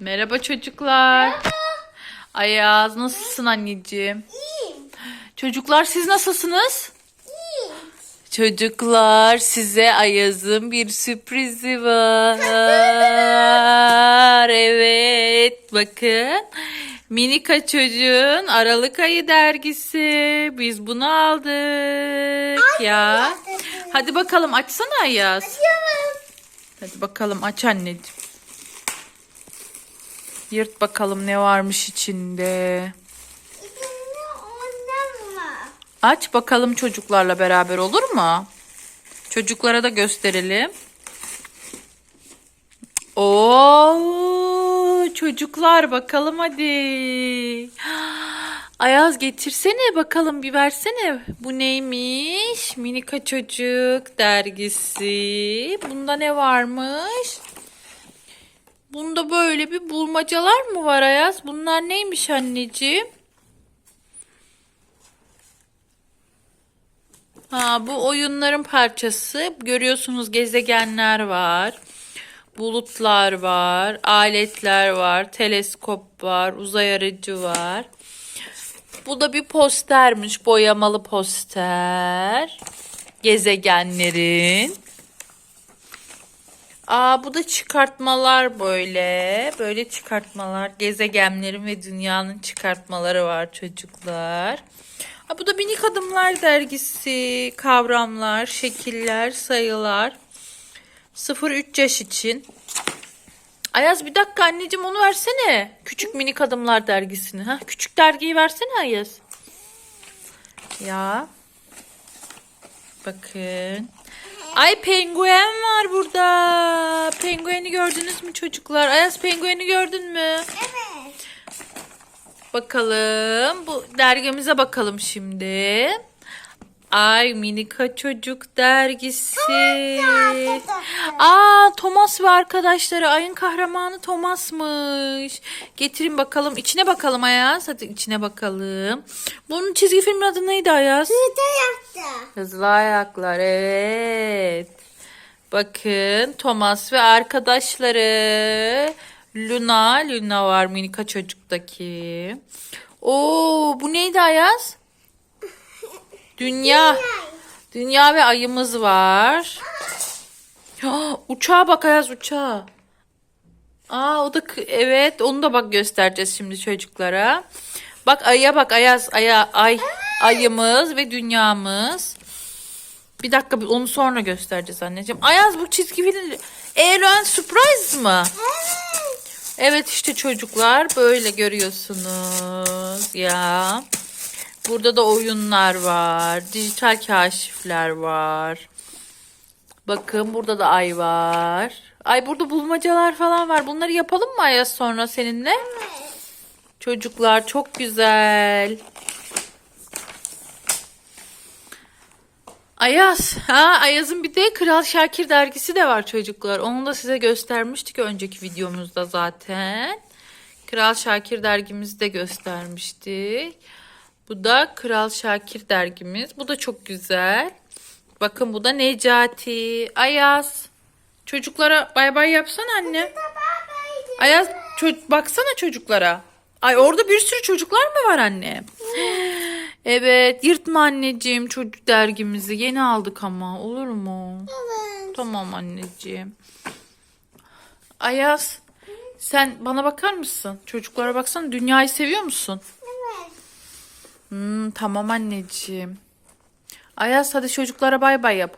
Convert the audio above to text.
Merhaba çocuklar. Ayaz nasılsın anneciğim? İyiyim. Çocuklar siz nasılsınız? İyiyim. Çocuklar size Ayaz'ın bir sürprizi var. Evet bakın. Minika çocuğun Aralık ayı dergisi. Biz bunu aldık ya. Hadi bakalım açsana Ayaz. Açıyorum. Hadi bakalım aç anneciğim. Yırt bakalım ne varmış içinde. İçinde ondan var. Aç bakalım çocuklarla beraber olur mu? Çocuklara da gösterelim. Oo, çocuklar bakalım hadi. Ayaz getirsene bakalım bir versene. Bu neymiş? Minika Çocuk dergisi. Bunda ne varmış? Bunda böyle bir bulmacalar mı var Ayaz? Bunlar neymiş anneciğim? Ha, bu oyunların parçası. Görüyorsunuz gezegenler var. Bulutlar var. Aletler var. Teleskop var. Uzay aracı var. Bu da bir postermiş. Boyamalı poster. Gezegenlerin. Aa bu da çıkartmalar böyle. Böyle çıkartmalar. Gezegenlerin ve dünyanın çıkartmaları var çocuklar. Aa, bu da minik adımlar dergisi. Kavramlar, şekiller, sayılar. 0-3 yaş için. Ayaz bir dakika anneciğim onu versene. Küçük minik adımlar dergisini. Ha? Küçük dergiyi versene Ayaz. Ya. Bakın. Ay penguen var burada. Pengueni gördünüz mü çocuklar? Ayaz pengueni gördün mü? Evet. Bakalım. Bu dergimize bakalım şimdi. Ay minika çocuk dergisi. Aa Thomas ve arkadaşları. Ayın kahramanı Thomas'mış. Getirin bakalım. İçine bakalım Ayaz. Hadi içine bakalım. Bunun çizgi filmin adı neydi Ayaz? Süte yaptı. Hızlı ayaklar evet. Bakın Thomas ve arkadaşları. Luna, Luna var minika çocuktaki. Oo bu neydi Ayaz? Dünya. Dünya ve ayımız var. Ah, uçağa bak Ayaz uçağa. Aa o da evet onu da bak göstereceğiz şimdi çocuklara. Bak aya bak Ayaz aya ay ayımız ve dünyamız. Bir dakika onu sonra göstereceğiz anneciğim. Ayaz bu çizgi film Eren Surprise mı? Evet işte çocuklar böyle görüyorsunuz ya. Burada da oyunlar var. Dijital kaşifler var. Bakın burada da ay var. Ay burada bulmacalar falan var. Bunları yapalım mı Ayaz sonra seninle? Çocuklar çok güzel. Ayaz. Ha, Ayaz'ın bir de Kral Şakir dergisi de var çocuklar. Onu da size göstermiştik önceki videomuzda zaten. Kral Şakir dergimizi de göstermiştik. Bu da Kral Şakir dergimiz. Bu da çok güzel. Bakın bu da Necati. Ayaz. Çocuklara bay bay yapsana anne. Ayaz ço- baksana çocuklara. Ay orada bir sürü çocuklar mı var anne? Evet yırtma anneciğim çocuk dergimizi. Yeni aldık ama olur mu? Evet. Tamam anneciğim. Ayaz sen bana bakar mısın? Çocuklara baksana dünyayı seviyor musun? Hmm, tamam anneciğim. Ayaz hadi çocuklara bay bay yap.